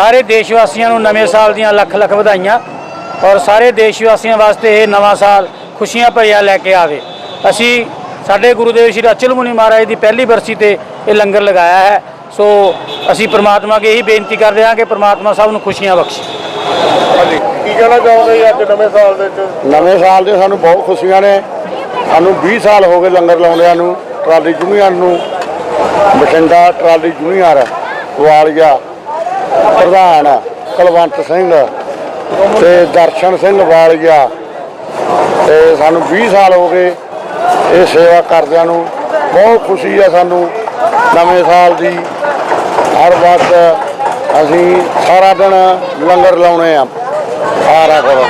ਸਾਰੇ ਦੇਸ਼ ਵਾਸੀਆਂ ਨੂੰ ਨਵੇਂ ਸਾਲ ਦੀਆਂ ਲੱਖ ਲੱਖ ਵਧਾਈਆਂ ਔਰ ਸਾਰੇ ਦੇਸ਼ ਵਾਸੀਆਂ ਵਾਸਤੇ ਇਹ ਨਵਾਂ ਸਾਲ ਖੁਸ਼ੀਆਂ ਭਰਿਆ ਲੈ ਕੇ ਆਵੇ। ਅਸੀਂ ਸਾਡੇ ਗੁਰੂਦੇਵ ਸ਼੍ਰੀ ਅਚਲ ਮੁਨੀ ਮਹਾਰਾਜ ਦੀ ਪਹਿਲੀ ਬਰਸੀ ਤੇ ਇਹ ਲੰਗਰ ਲਗਾਇਆ ਹੈ। ਸੋ ਅਸੀਂ ਪ੍ਰਮਾਤਮਾ ਅੱਗੇ ਇਹੀ ਬੇਨਤੀ ਕਰਦੇ ਹਾਂ ਕਿ ਪ੍ਰਮਾਤਮਾ ਸਭ ਨੂੰ ਖੁਸ਼ੀਆਂ ਬਖਸ਼ੇ। ਕੀ ਕਹਿਣਾ ਚਾਹੋਗੇ ਜੀ ਅੱਜ ਨਵੇਂ ਸਾਲ ਦੇ ਵਿੱਚ? ਨਵੇਂ ਸਾਲ ਦੇ ਸਾਨੂੰ ਬਹੁਤ ਖੁਸ਼ੀਆਂ ਨੇ। ਸਾਨੂੰ 20 ਸਾਲ ਹੋ ਗਏ ਲੰਗਰ ਲਾਉਂਦਿਆਂ ਨੂੰ ਟਰਾਲੀ ਯੂਨੀਅਨ ਨੂੰ। ਬਠਿੰਡਾ ਟਰਾਲੀ ਯੂਨੀਅਨ ਵਾਲੀਆ ਪ੍ਰਧਾਨ ਕੁਲਵੰਤ ਸਿੰਘ ਤੇ ਦਰਸ਼ਨ ਸਿੰਘ ਵਾਲੀਆ। ਤੇ ਸਾਨੂੰ 20 ਸਾਲ ਹੋ ਗਏ ਇਹ ਸੇਵਾ ਕਰਦਿਆਂ ਨੂੰ। ਬਹੁਤ ਖੁਸ਼ੀ ਆ ਸਾਨੂੰ ਨਵੇਂ ਸਾਲ ਦੀ। ਹਰ ਵਕਤ ਅਸੀਂ ਸਾਰਾ ਦਿਨ ਲੰਗਰ ਲਾਉਣੇ ਆ। ਸਾਰਾ ਕਰੋ।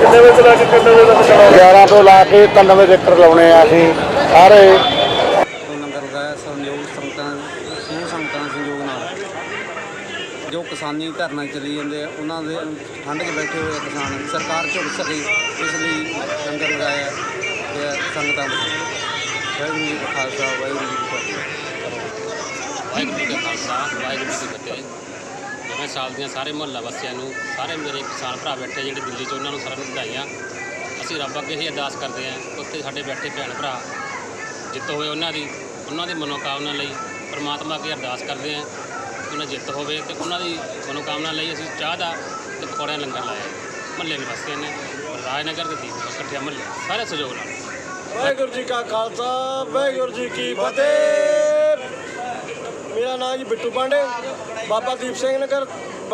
ਕਿੰਨੇ ਵਜੇ ਲੈ ਕੇ ਕਿੰਨੇ ਵਜੇ ਤੱਕ ਚਲਾਓਗੇ 11 ਤੋਂ ਲਾ ਕੇ 3 ਵਜੇ ਤੱਕ ਲਾਉਣੇ ਆ ਅਸੀਂ। ਸਾਰੇ ਤੋਂ ਲੰਗਰ ਲਗਾਇਆ ਸੰਯੋਗ ਸੰਗਤਾਂ ਸਮੂਹ ਸੰਗਤਾਂ ਦੇ ਸੰਯੋਗ ਨਾਲ ਜੋ ਕਿਸਾਨੀ ਧਰਨਾ ਚੱਲੀ ਜਾਂਦੇ ਆ, ਉਹਨਾਂ ਦੇ ਠੰਡ 'ਚ ਬੈਠੇ ਹੋਏ ਆ ਕਿਸਾਨ। ਸਰਕਾਰ ਝੁਕ ਸਕੇ, ਇਸ ਲਈ ਲੰਗਰ ਲਗਾਇਆ ਤੇ ਸੰਗਤਾਂ ਨੂੰ। ਵਾਹਿਗੁਰੂ ਜੀ ਕਾ ਖਾਲਸਾ, ਵਾਹਿਗੁਰੂ ਜੀ ਕੀ ਫਤਿਹ। ਵਾਹਿਗੁਰੂ ਜੀ ਕਾ ਖਾਲਸਾ, ਵਾਹਿਗੁਰੂ ਜੀ ਕੀ ਫਤਿਹ। ਮੈਂ ਸਾਲ ਦੀਆਂ ਸਾਰੇ ਮੁਹੱਲਾ ਵਾਸੀਆਂ ਨੂੰ, ਸਾਰੇ ਮੇਰੇ ਕਿਸਾਨ ਭਰਾ ਬੈਠੇ ਜਿਹੜੇ ਦਿੱਲੀ 'ਚ ਉਹਨਾਂ ਨੂੰ ਸਾਰਿਆਂ ਨੂੰ ਵਧਾਈਆਂ। ਅਸੀਂ ਰੱਬ ਅੱਗੇ ਹੀ ਅਰਦਾਸ ਕਰਦੇ ਹਾਂ, ਉੱਥੇ ਸਾਡੇ ਬੈਠੇ ਭੈਣ ਭਰਾ, ਜਿੱਤੋ ਹੋਏ ਉਹਨਾਂ ਦੀ ਉਹਨਾਂ ਦੀ ਮਨੋਕਾਮਨਾ ਲਈ ਪਰਮਾਤਮਾ ਅੱਗੇ ਅਰਦਾਸ ਕਰਦੇ ਹਾਂ। ਉਹਨਾਂ ਜਿੱਤ ਹੋਵੇ ਤੇ ਉਹਨਾਂ ਦੀ ਮਨੋਕਾਮਨਾ ਲਈ ਅਸੀਂ ਚਾਹ ਦਾ ਤੇ ਪਕੌੜਿਆਂ ਦਾ ਲੰਗਰ ਲਾਇਆ। ਮਹੱਲੇ ਨਿਵਾਸੀਆਂ ਨੇ, ਰਾਜਨਗਰ ਦੇ ਦੀਪ ਇਕੱਠੇ ਮਹੱਲੇ। ਸਾਰੇ ਸਹਿਯੋਗ ਨਾਲ। ਵਾਹਿਗੁਰੂ ਜੀ ਕਾ ਖਾਲਸਾ, ਵਾਹਿਗੁਰੂ ਜੀ ਕੀ ਫਤਿਹ। ਮੇਰਾ ਨਾਮ ਜੀ ਬਿੱਟੂ ਪਾਂਡੇ, ਬਾਬਾ ਦੀਪ ਸਿੰਘ ਨਗਰ,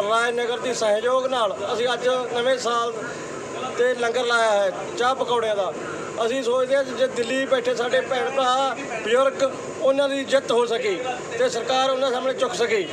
ਰਾਜਨਗਰ ਦੀ ਸਹਿਯੋਗ ਨਾਲ ਅਸੀਂ ਅੱਜ ਨਵੇਂ ਸਾਲ ਤੇ ਲੰਗਰ ਲਾਇਆ ਹੈ, ਚਾਹ ਪਕੌੜਿਆਂ ਦਾ। ਅਸੀਂ ਸੋਚਦੇ ਹਾਂ ਜੇ ਦਿੱਲੀ ਬੈਠੇ ਸਾਡੇ ਭੈਣ ਭਰਾ, ਬਜ਼ੁਰਗ, ਉਹਨਾਂ ਦੀ ਜਿੱਤ ਹੋ ਸਕੇ ਤੇ ਸਰਕਾਰ ਉਹਨਾਂ ਸਾਹਮਣੇ ਝੁਕ ਸਕੇ।